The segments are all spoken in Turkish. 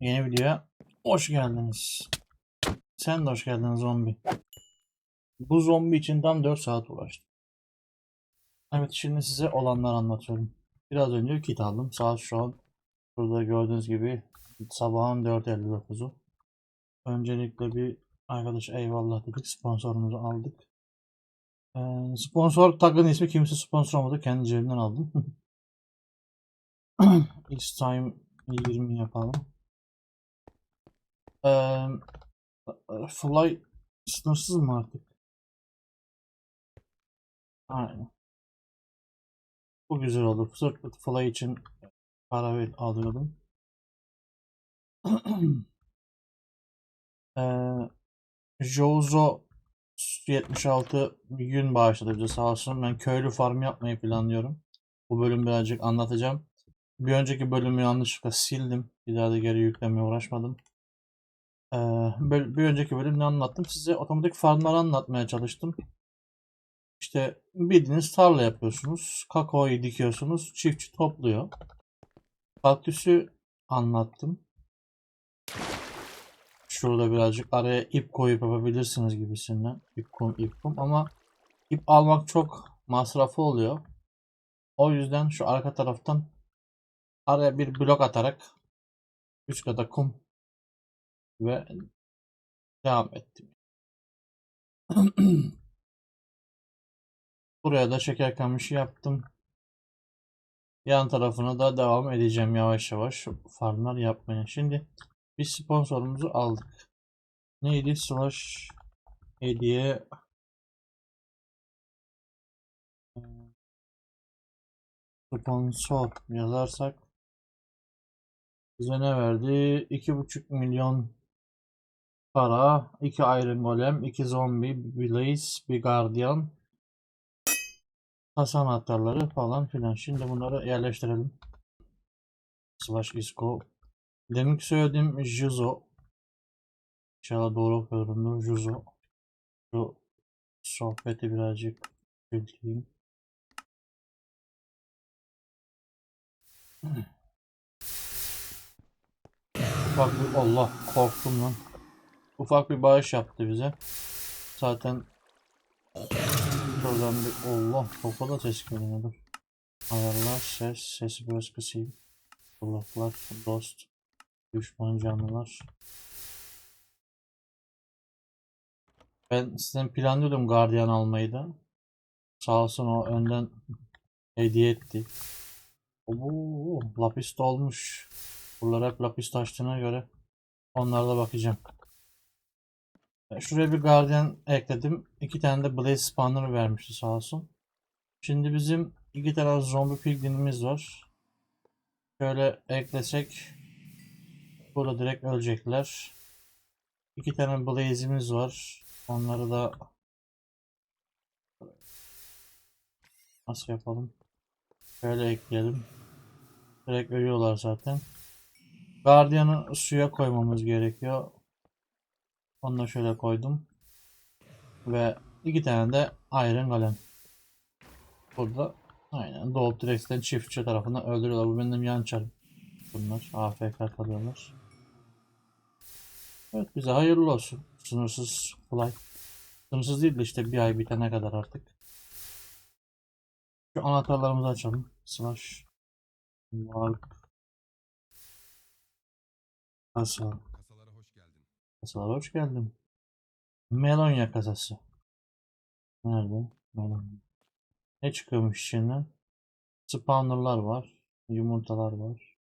Yeni videoya hoş geldiniz. Sen de hoş geldin zombi. Bu zombi için tam 4 saat uğraştım. Evet şimdi size olanları anlatıyorum. Biraz önce kit aldım. Saat şu an burada gördüğünüz gibi sabahın 4.59'u. Öncelikle bir arkadaş eyvallah dedik. Sponsorumuzu aldık. Ee, sponsor tagın ismi kimse sponsor olmadı. Kendi cebimden aldım. It's time 20 yapalım. Ee, fly sınırsız mı artık? Aynen. Bu güzel oldu. Sırf fly için para ver, alıyordum. ee, Jozo 76 bir gün bağışladı bize sağ olsun. Ben köylü farm yapmayı planlıyorum. Bu bölüm birazcık anlatacağım. Bir önceki bölümü yanlışlıkla sildim. Bir daha da geri yüklemeye uğraşmadım. Ee, bir önceki bölümde anlattım. Size otomatik farmları anlatmaya çalıştım. İşte bildiğiniz tarla yapıyorsunuz. Kakaoyu dikiyorsunuz. Çiftçi topluyor. Kaktüsü anlattım. Şurada birazcık araya ip koyup yapabilirsiniz gibisinden. İp kum, ip kum. Ama ip almak çok masrafı oluyor. O yüzden şu arka taraftan araya bir blok atarak üst kata kum ve devam ettim. Buraya da şeker kamışı yaptım. Yan tarafına da devam edeceğim yavaş yavaş farmlar yapmaya. Şimdi biz sponsorumuzu aldık. Neydi? Slash hediye sponsor yazarsak bize ne verdi? 2,5 milyon para, 2 Iron Golem, 2 zombi, bir Blaze, bir Guardian, kasa anahtarları falan filan. Şimdi bunları yerleştirelim. Slash isco. Demin söylediğim Juzo. İnşallah doğru okuyorumdur. Juzo. Şu sohbeti birazcık bildireyim. Bir Allah korktum lan. Ufak bir bağış yaptı bize. Zaten Şuradan bir Allah topa da ses dur. Ayarlar ses sesi biraz kısayım. Kulaklar dost düşman canlılar. Ben sizden planlıyordum gardiyan almayı da. Sağ olsun o önden hediye etti. Oo, lapis dolmuş. Buralar hep lapis taştığına göre onlara da bakacağım. Şuraya bir Guardian ekledim. İki tane de Blaze Spawner vermişti sağ olsun. Şimdi bizim iki tane zombi piglinimiz var. Şöyle eklesek burada direkt ölecekler. İki tane Blaze'imiz var. Onları da nasıl yapalım? Şöyle ekleyelim. Direkt ölüyorlar zaten. Guardian'ı suya koymamız gerekiyor. Onu da şöyle koydum. Ve iki tane de Iron Golem. Burada aynen Doğup Direkt'ten çiftçi tarafından öldürüyorlar. Bu benim yan çarım. Bunlar AFK kalıyorlar. Evet bize hayırlı olsun. Sınırsız fly. Sınırsız değil de işte bir ay bitene kadar artık. Şu anahtarlarımızı açalım. Slash. Mark. Kasa. Kasalara hoş geldin. Melonya kasası. Nerede? Melonya. Ne çıkıyormuş içinden? Spawnerlar var. Yumurtalar var.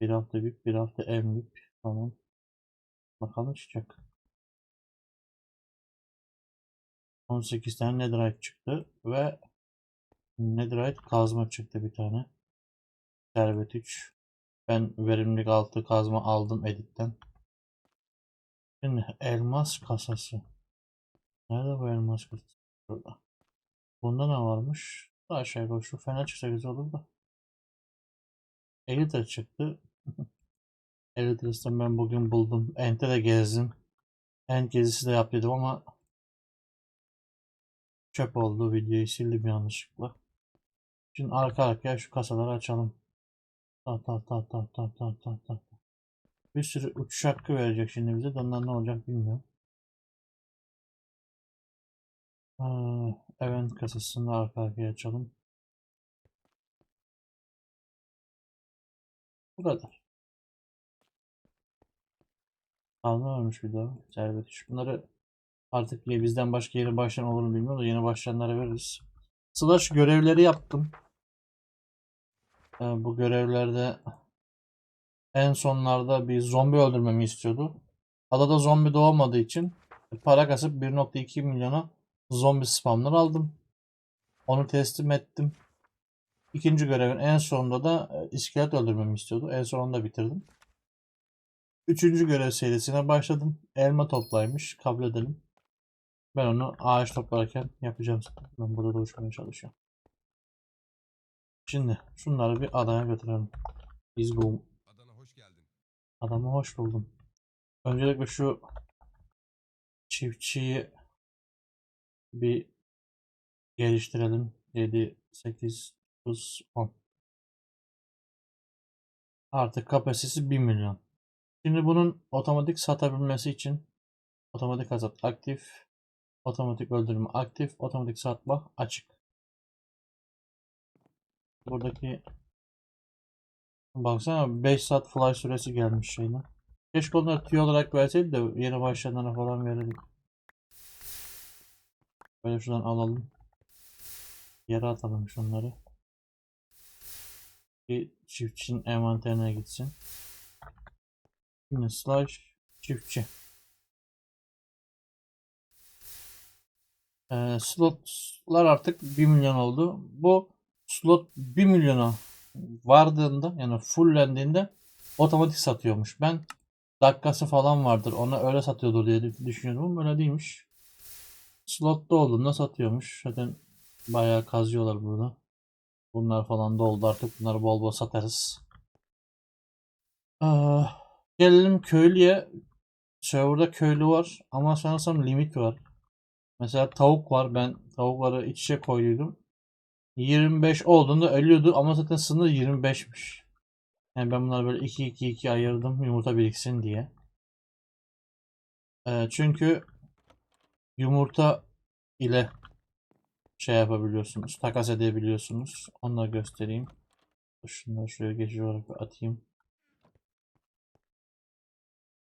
Bir hafta bip, bir hafta emlip. Tamam. Bakalım çıkacak. 18 tane netherite çıktı ve netherite kazma çıktı bir tane. Servet 3. Ben verimlilik altı kazma aldım editten. Şimdi elmas kasası. Nerede bu elmas kasası? Burada. Bunda ne varmış? Daha aşağıya bak şu fena çıksa güzel olur da. Elite çıktı. Elite'den ben bugün buldum. Ent'e de gezdim. Ent gezisi de yaptıydım ama çöp oldu videoyu sildim yanlışlıkla. Şimdi arka arkaya şu kasaları açalım. Ta ta ta ta ta ta ta ta. Bir sürü uçuş hakkı verecek şimdi bize. Ondan ne olacak bilmiyorum. Aa, event kasasını arka arkaya açalım. Bu kadar. Almamış bir daha. Servet iş. Bunları artık ya bizden başka yeni başlayan olur mu bilmiyorum yeni başlayanlara veririz. Slash görevleri yaptım. Ee, bu görevlerde en sonlarda bir zombi öldürmemi istiyordu. Adada zombi doğmadığı için para kasıp 1.2 milyona zombi spamlar aldım. Onu teslim ettim. İkinci görevin en sonunda da e, iskelet öldürmemi istiyordu. En sonunda bitirdim. Üçüncü görev serisine başladım. Elma toplaymış. Kabul edelim. Ben onu ağaç toplarken yapacağım. Ben burada da uçmaya çalışıyorum. Şimdi şunları bir adaya götürelim. Biz bu. Adamı hoş buldum. Öncelikle şu çiftçiyi bir geliştirelim. 7, 8, 9, 10. Artık kapasitesi 1 milyon. Şimdi bunun otomatik satabilmesi için otomatik hasat aktif, otomatik öldürme aktif, otomatik satma açık. Buradaki baksana 5 saat fly süresi gelmiş şeyine. Keşke onları tüy olarak verseydi de yeni başlayanlara falan verirdik. Böyle şuradan alalım. Yere atalım şunları. Bir çiftçinin envanterine gitsin. Şimdi slash çiftçi. Ee, slotlar artık 1 milyon oldu. Bu slot 1 milyona vardığında yani fullendiğinde otomatik satıyormuş. Ben dakikası falan vardır ona öyle satıyordur diye düşünüyordum ama öyle değilmiş. Slotta olduğunda satıyormuş. Zaten bayağı kazıyorlar burada. Bunlar falan doldu artık bunları bol bol satarız. Ah, gelelim köylüye. Serverda köylü var ama sanırsam limit var. Mesela tavuk var. Ben tavukları iç içe koyduydum. 25 olduğunda ölüyordu ama zaten sınır 25'miş. Yani ben bunları böyle 2-2-2 ayırdım yumurta biriksin diye. Ee, çünkü yumurta ile şey yapabiliyorsunuz. Takas edebiliyorsunuz. Onu da göstereyim. Şunları şuraya geçici olarak atayım.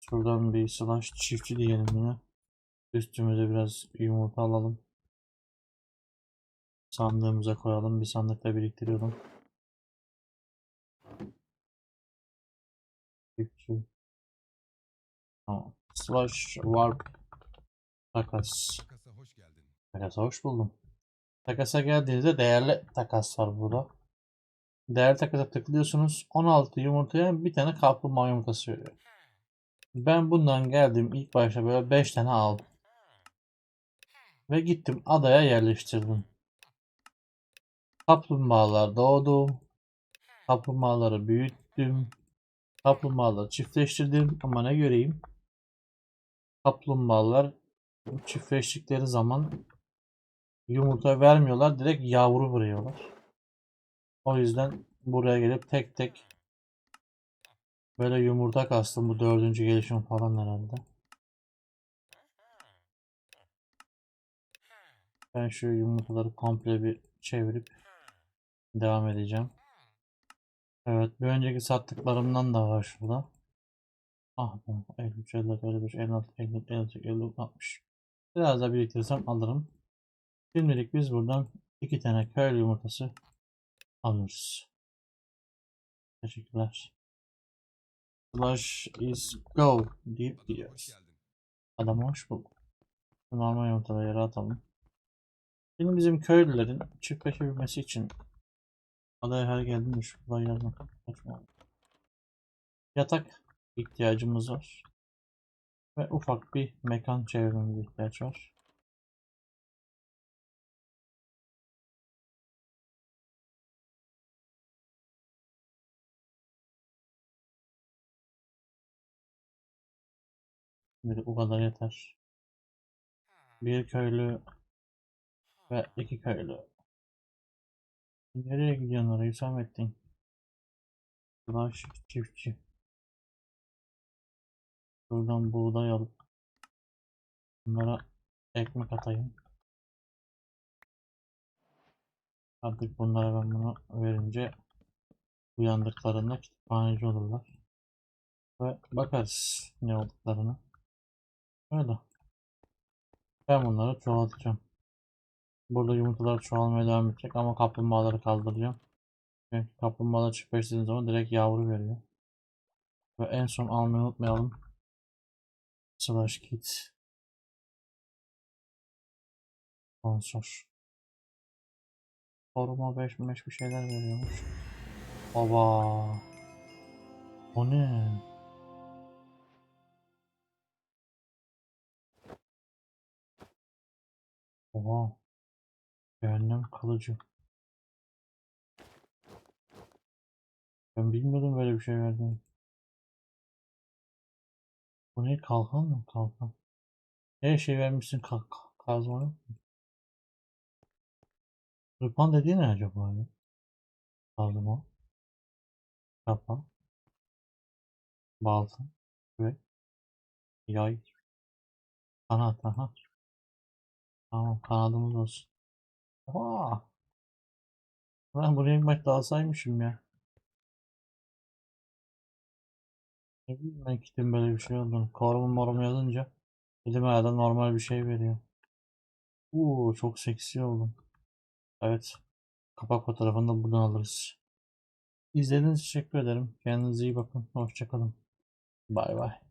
Şuradan bir slash çiftçi diyelim yine. Üstümüze biraz yumurta alalım. Sandığımıza koyalım. Bir sandıkta biriktiriyorum. Çiftçi. Tamam. Slash warp takas. Takasa hoş geldin. Takasa hoş buldum. Takasa geldiğinizde değerli takas var burada. Değerli takasa tıklıyorsunuz. 16 yumurtaya bir tane kaplumbağa yumurtası veriyor. Ben bundan geldim ilk başta böyle 5 tane aldım. Ve gittim adaya yerleştirdim. Kaplumbağalar doğdu. Kaplumbağaları büyüttüm. Kaplumbağaları çiftleştirdim ama ne göreyim? Kaplumbağalar çiftleştikleri zaman yumurta vermiyorlar. Direkt yavru veriyorlar. O yüzden buraya gelip tek tek böyle yumurta kastım. Bu dördüncü gelişim falan herhalde. Ben şu yumurtaları komple bir çevirip devam edeceğim. Evet bir önceki sattıklarımdan da var şurada. Ah be 53, 54, 55, 56, 54, 56, 56, 60. Biraz da biriktirirsem alırım. Şimdilik biz buradan iki tane köylü yumurtası alıyoruz. Teşekkürler. Slash is go deyip gidiyoruz. Adamı hoş. Şu Normal yumurtaları yere atalım. Şimdi bizim köylülerin çiftleşebilmesi için adaya her geldiğinde şu kolay yazmak saçma. Yatak ihtiyacımız var. Ve ufak bir mekan çevirmemize ihtiyaç var. Şimdi bu kadar yeter. Bir köylü ve iki köylü. Nereye gidiyorsun oraya Hüsamettin? Slash çiftçi. Buradan buğday alıp bunlara ekmek atayım. Artık bunlara ben bunu verince uyandıklarında kütüphaneci olurlar. Ve bakarız ne olduklarını. Öyle. Ben bunları çoğaltacağım. Burada yumurtalar çoğalmaya devam edecek ama kaplumbağaları kaldıracağım. Çünkü kaplumbağalar çift beslediğin zaman direkt yavru veriyor. Ve en son almayı unutmayalım. Slash kit. Sponsor. Koruma 5 5 bir şeyler veriyormuş. Baba. O ne? Oha. Cehennem kılıcı. Ben bilmiyordum böyle bir şey verdiğini. Bu ne kalkan mı? Kalkan. Her şey vermişsin kalk kazmanı. Rıpan dediği ne acaba öyle? Kazma. Kapa. Balta. Ve yay. Kanat aha. Tamam kanadımız olsun. Oha. Ben buraya bir maç daha saymışım ya. Ne bileyim ben kitin böyle bir şey olduğunu. Koruma moruma yazınca elime herhalde normal bir şey veriyor. Uuu çok seksi oldum. Evet. Kapak fotoğrafını da buradan alırız. İzlediğiniz için teşekkür ederim. Kendinize iyi bakın. Hoşçakalın. Bay bay.